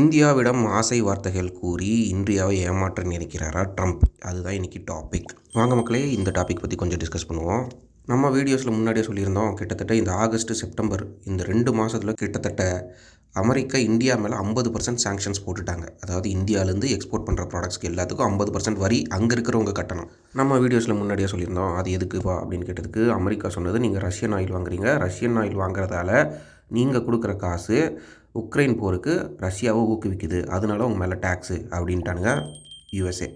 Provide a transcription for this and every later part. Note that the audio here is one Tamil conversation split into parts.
இந்தியாவிடம் ஆசை வார்த்தைகள் கூறி இந்தியாவை ஏமாற்ற நினைக்கிறாரா ட்ரம்ப்? அதுதான் இன்றைக்கி டாபிக் வாங்க மக்களே இந்த டாபிக் பற்றி கொஞ்சம் டிஸ்கஸ் பண்ணுவோம். நம்ம வீடியோஸில் முன்னாடியே சொல்லியிருந்தோம் கிட்டத்தட்ட இந்த ஆகஸ்ட் செப்டம்பர் இந்த ரெண்டு மாதத்தில் கிட்டத்தட்ட அமெரிக்கா இந்தியா மேலே ஐம்பது பர்சன்ட் சாங்ஷன்ஸ் போட்டுட்டாங்க. அதாவது இந்தியாவிலேருந்து எக்ஸ்போர்ட் பண்ணுற ப்ராடக்ட்ஸ்க்கு எல்லாத்துக்கும் ஐம்பது பர்சன்ட் வரி அங்கே இருக்கிறவங்க கட்டணும். நம்ம வீடியோஸில் முன்னாடியே சொல்லியிருந்தோம் அது எதுக்குப்பா அப்படின்னு கேட்டதுக்கு அமெரிக்கா சொன்னது நீங்கள் ரஷ்யன் ஆயில் வாங்குறீங்க. ரஷ்யன் ஆயில் வாங்குறதால நீங்கள் கொடுக்குற காசு உக்ரைன் போருக்கு ரஷ்யாவை ஊக்குவிக்குது. அதனால உங்கள் மேலே டேக்ஸு அப்படின்ட்டானுங்க யூஎஸ்ஏ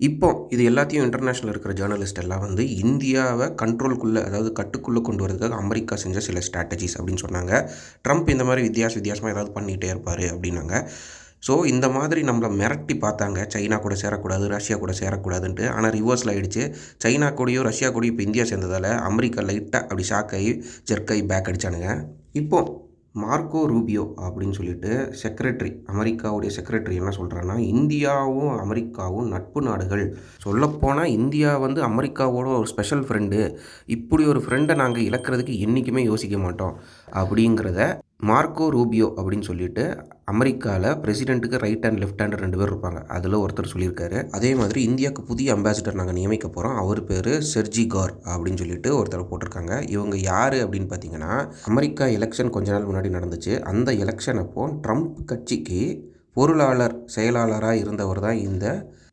இப்போ இது எல்லாத்தையும் இன்டர்நேஷ்னல் இருக்கிற ஜேர்னலிஸ்ட் எல்லாம் வந்து இந்தியாவை கண்ட்ரோல்குள்ளே அதாவது கட்டுக்குள்ளே கொண்டு வரதுக்காக அமெரிக்கா செஞ்ச சில ஸ்ட்ராட்டஜிஸ் அப்படின்னு சொன்னாங்க. ட்ரம்ப் இந்த மாதிரி வித்தியாச வித்தியாசமாக ஏதாவது பண்ணிகிட்டே இருப்பார் அப்படின்னாங்க. ஸோ இந்த மாதிரி நம்மளை மிரட்டி பார்த்தாங்க. சைனா கூட சேரக்கூடாது ரஷ்யா கூட சேரக்கூடாதுன்ட்டு. ஆனால் ரிவர்ஸில் ஆகிடுச்சு சைனா கூடயோ ரஷ்யா கூடயோ இப்போ இந்தியா சேர்ந்ததால் அமெரிக்கா லைட்டாக அப்படி ஷாக்கை ஜெர்க்கை ஜெர்க்காகி பேக் அடித்தானுங்க இப்போது மார்க்கோ ரூபியோ அப்படின்னு சொல்லிட்டு செக்ரட்டரி அமெரிக்காவுடைய செக்ரட்டரி என்ன சொல்கிறான்னா இந்தியாவும் அமெரிக்காவும் நட்பு நாடுகள். சொல்லப்போனால் இந்தியா வந்து அமெரிக்காவோட ஒரு ஸ்பெஷல் ஃப்ரெண்டு இப்படி ஒரு ஃப்ரெண்டை நாங்கள் இழக்கிறதுக்கு என்றைக்குமே யோசிக்க மாட்டோம். அப்படிங்கிறத மார்க்கோ ரூபியோ அப்படின்னு சொல்லிட்டு அமெரிக்காவில் பிரசிடென்ட்டுக்கு ரைட் ஹேண்ட் லெஃப்ட் ஹேண்ட் ரெண்டு பேர் இருப்பாங்க. அதில் ஒருத்தர் சொல்லியிருக்காரு. அதே மாதிரி இந்தியாவுக்கு புதிய அம்பாசிடர் நாங்கள் நியமிக்க போகிறோம் அவர் பேர் செர்ஜி கார் அப்படின்னு சொல்லிட்டு ஒருத்தர் போட்டிருக்காங்க. இவங்க யார் அப்படின்னு பார்த்தீங்கன்னா அமெரிக்கா எலெக்ஷன் கொஞ்ச நாள் முன்னாடி நடந்துச்சு. அந்த எலெக்ஷன் அப்போ ட்ரம்ப் கட்சிக்கு பொருளாளர் செயலாளராக இருந்தவர் தான் இந்த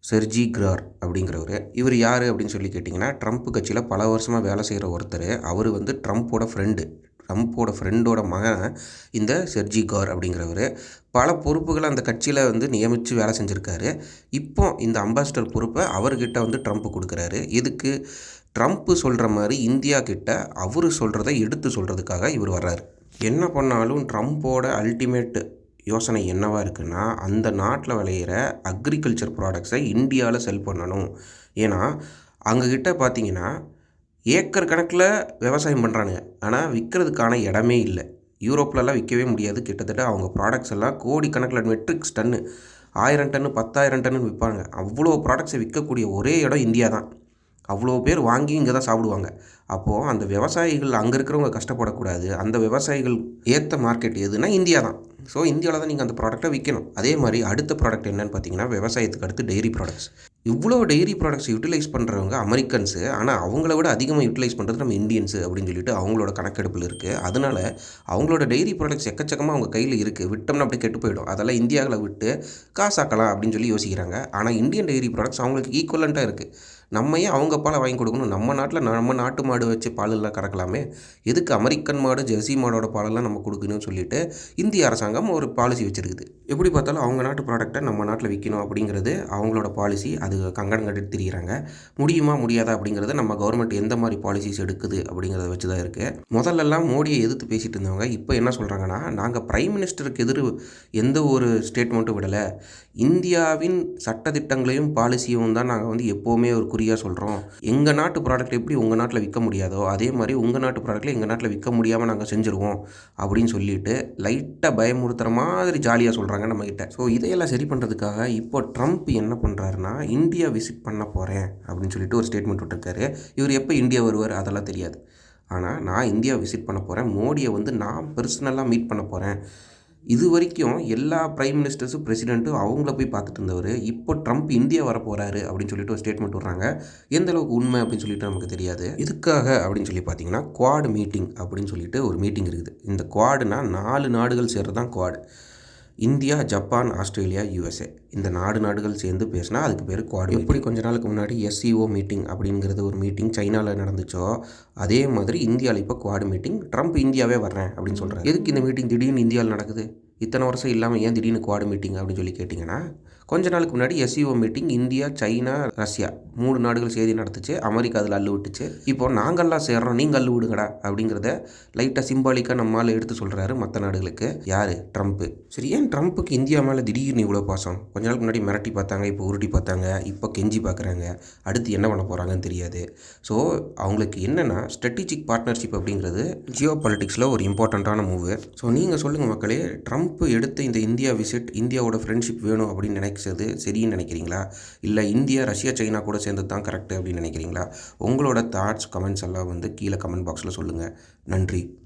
செர்ஜி கிரார் அப்படிங்கிறவர். இவர் யார் அப்படின்னு சொல்லி கேட்டிங்கன்னா ட்ரம்ப் கட்சியில் பல வருஷமாக வேலை செய்கிற ஒருத்தர். அவர் வந்து ட்ரம்ப்போட ஃப்ரெண்டு ட்ரம்ப்போட ஃப்ரெண்டோட மகன் இந்த செர்ஜி கார் அப்படிங்கிறவர். பல பொறுப்புகளை அந்த கட்சியில் வந்து நியமித்து வேலை செஞ்சுருக்காரு. இப்போ இந்த அம்பாசிடர் பொறுப்பை அவர்கிட்ட வந்து ட்ரம்ப் கொடுக்குறாரு. எதுக்கு? ட்ரம்ப்பு சொல்கிற மாதிரி இந்தியா கிட்ட அவர் சொல்கிறத எடுத்து சொல்கிறதுக்காக இவர் வர்றாரு. என்ன பண்ணாலும் ட்ரம்ப்போட அல்டிமேட் யோசனை என்னவாக இருக்குன்னா அந்த நாட்டில் விளையிற அக்ரிகல்ச்சர் ப்ராடக்ட்ஸை இந்தியாவில் செல் பண்ணணும். ஏன்னா அங்ககிட்ட பார்த்தீங்கன்னா ஏக்கர் கணக்கில் விவசாயம் பண்ணுறானுங்க. ஆனால் விற்கிறதுக்கான இடமே இல்லை. யூரோப்லலாம் விற்கவே முடியாது. கிட்டத்தட்ட அவங்க ப்ராடக்ட்ஸ் எல்லாம் கோடி கணக்கில் மெட்ரிக்ஸ் டன்னு ஆயிரம் டன்னு பத்தாயிரம் டன்னு விற்பாங்க. அவ்வளோ ப்ராடக்ட்ஸை விற்கக்கூடிய ஒரே இடம் இந்தியா தான். அவ்வளோ பேர் வாங்கி இங்கே தான் சாப்பிடுவாங்க. அப்போது அந்த விவசாயிகள் அங்கே இருக்கிறவங்க கஷ்டப்படக்கூடாது. அந்த விவசாயிகள் ஏற்ற மார்க்கெட் எதுனா இந்தியா தான். ஸோ இந்தியாவில் தான் நீங்கள் அந்த ப்ராடக்ட்டை விற்கணும். அதே மாதிரி அடுத்த ப்ராடக்ட் என்னென்னு பார்த்தீங்கன்னா விவசாயத்துக்கு அடுத்து டெய்ரி ப்ராடக்ட்ஸ் இவ்வளோ டெய்ரி ப்ராடக்ட்ஸ் யூட்டிலைஸ் பண்ணுறவங்க அமெரிக்கன்ஸு ஆனால் அவங்கள விட அதிகமாக யூட்டிலைஸ் பண்ணுறது நம்ம இந்தியன்ஸு அப்படின்னு சொல்லிட்டு அவங்களோட கணக்கெடுப்பில் இருக்குது அதனால் அவங்களோட டெய்ரி ப்ராடக்ட்ஸ் எக்கச்சக்கமாக அவங்க கையில் இருக்குது விட்டோம்னா அப்படி கெட்டு போயிடும். அதெல்லாம் இந்தியாவில் விட்டு காசாக்கலாம் அப்படின்னு சொல்லி யோசிக்கிறாங்க. ஆனால் இந்தியன் டெய்ரி ப்ராடக்ட்ஸ் அவங்களுக்கு ஈக்குவலண்ட்டாக இருக்குது நம்ம ஏன் அவங்க பாலை வாங்கி கொடுக்கணும். நம்ம நாட்டில் நம்ம நாட்டு மாடு வச்சு பாலெல்லாம் கறக்கலாமே? எதுக்கு அமெரிக்கன் மாடு ஜெர்சி மாடோட பாலெல்லாம் நம்ம கொடுக்கணும்னு சொல்லிட்டு இந்திய அரசாங்கம் ஒரு பாலிசி வச்சுருக்குது. எப்படி பார்த்தாலும் அவங்க நாட்டு ப்ராடக்டை நம்ம நாட்டில் விற்கணும் அப்படிங்கிறது அவங்களோட பாலிசி அது கங்கணம் கட்டிட்டு திரியிறாங்க. முடியுமா முடியாதா அப்படிங்கிறத நம்ம கவர்மெண்ட் எந்த மாதிரி பாலிசிஸ் எடுக்குது அப்படிங்கிறத வச்சு தான் இருக்குது முதல்லலாம் மோடியை எதிர்த்து பேசிகிட்டு இருந்தவங்க இப்போ என்ன சொல்கிறாங்கன்னா நாங்கள் பிரைம் மினிஸ்டருக்கு எதிர் எந்த ஒரு ஸ்டேட்மெண்ட்டும் விடலை. இந்தியாவின் சட்டத்திட்டங்களையும் பாலிசியும் தான் நாங்கள் வந்து எப்போவுமே ஒரு குறியாக சொல்கிறோம் எங்கள் நாட்டு ப்ராடக்ட் எப்படி உங்கள் நாட்டில் விற்க முடியாதோ அதே மாதிரி உங்கள் நாட்டு ப்ராடக்ட்டில் எங்கள் நாட்டில் விற்க முடியாமல் நாங்கள் செஞ்சுருவோம் அப்படின்னு சொல்லிட்டு லைட்டாக பயமுறுத்துகிற மாதிரி ஜாலியாக சொல்கிறாங்க நம்மக்கிட்ட ஸோ இதையெல்லாம் சரி பண்ணுறதுக்காக இப்போ ட்ரம்ப் என்ன பண்ணுறாருன்னா இந்தியா விசிட் பண்ண போகிறேன் அப்படின்னு சொல்லிட்டு ஒரு ஸ்டேட்மெண்ட் விட்டுருக்காரு. இவர் எப்போ இந்தியா வருவார் அதெல்லாம் தெரியாது. ஆனால் நான் இந்தியா விசிட் பண்ண போகிறேன் மோடியை வந்து நான் பர்சனலாக மீட் பண்ண போகிறேன் இது வரைக்கும் எல்லா ப்ரைம் மினிஸ்டர்ஸும் பிரசிடெண்ட்டும் அவங்கள போய் பார்த்துட்டு இருந்தவர். இப்போ ட்ரம்ப் இந்தியா வர போகிறாரு அப்படின்னு சொல்லிட்டு ஒரு ஸ்டேட்மெண்ட் விட்றாங்க. எந்த அளவுக்கு உண்மை அப்படின்னு சொல்லிட்டு நமக்கு தெரியாது. இதுக்காக அப்படின்னு சொல்லி பார்த்தீங்கன்னா குவாட் மீட்டிங் அப்படின்னு சொல்லிட்டு ஒரு மீட்டிங் இருக்குது. இந்த குவாடுனா நாலு நாடுகள் சேர்றது தான் Quad India Japan Australia USA. இந்த நாடு நாடுகள் சேர்ந்து பேசினா அதுக்கு பேர் குவாட் எப்படி கொஞ்ச நாளுக்கு முன்னாடி எஸ்சிஓ மீட்டிங் அப்படிங்கிறது ஒரு மீட்டிங் சைனாவில் நடந்துச்சோ அதே மாதிரி இந்தியாவில் இப்போ குவாடு மீட்டிங் ட்ரம்ப் இந்தியாவே வர்றேன் அப்படின்னு சொல்கிறார் எதுக்கு இந்த மீட்டிங் திடீர்னு இந்தியாவில் நடக்குது? இத்தனை வருஷம் இல்லாமல் ஏன் திடீர்னு குவாடு மீட்டிங் அப்படின்னு சொல்லி கேட்டிங்கன்னா கொஞ்ச நாளுக்கு முன்னாடி SCO meeting India China Russia மூணு நாடுகள் செய்தி நடத்துச்சு. அமெரிக்கா அதில் அள்ளு விட்டுச்சு. இப்போ நாங்கள்லாம் சேர்றோம். நீங்கள் அள்ளு விடுங்கடா அப்படிங்கிறத லைட்டாக சிம்பாலிக்காக நம்மால் எடுத்து சொல்கிறாரு மற்ற நாடுகளுக்கு. யார்? ட்ரம்ப்பு சரி ஏன் ட்ரம்ப்புக்கு இந்தியா மேலே திடீர்னு இவ்வளோ பாசம்? கொஞ்ச நாளுக்கு முன்னாடி மிரட்டி பார்த்தாங்க இப்போ உருட்டி பார்த்தாங்க இப்போ கெஞ்சி பார்க்குறாங்க. அடுத்து என்ன பண்ண போகிறாங்கன்னு தெரியாது. ஸோ அவங்களுக்கு என்னென்னா ஸ்ட்ராட்டஜிக் பார்ட்னர்ஷிப் அப்படிங்கிறது ஜியோ பாலிட்டிக்ஸில் ஒரு இம்பார்ட்டண்ட்டான மூவு ஸோ நீங்கள் சொல்லுங்கள் மக்களே ட்ரம்ப் எடுத்த இந்த இந்தியா விசிட் இந்தியாவோட ஃப்ரெண்ட்ஷிப் வேணும் அப்படின்னு நினைக்கிறது சரின்னு நினைக்கிறீங்களா? இல்லை இந்தியா ரஷ்யா சைனா கூட சேர்ந்து தான் கரெக்டு அப்படின்னு நினைக்கிறீங்களா? உங்களோட தாட்ஸ் கமெண்ட்ஸ் எல்லாம் வந்து கீழே கமெண்ட் பாக்ஸில் சொல்லுங்கள் நன்றி.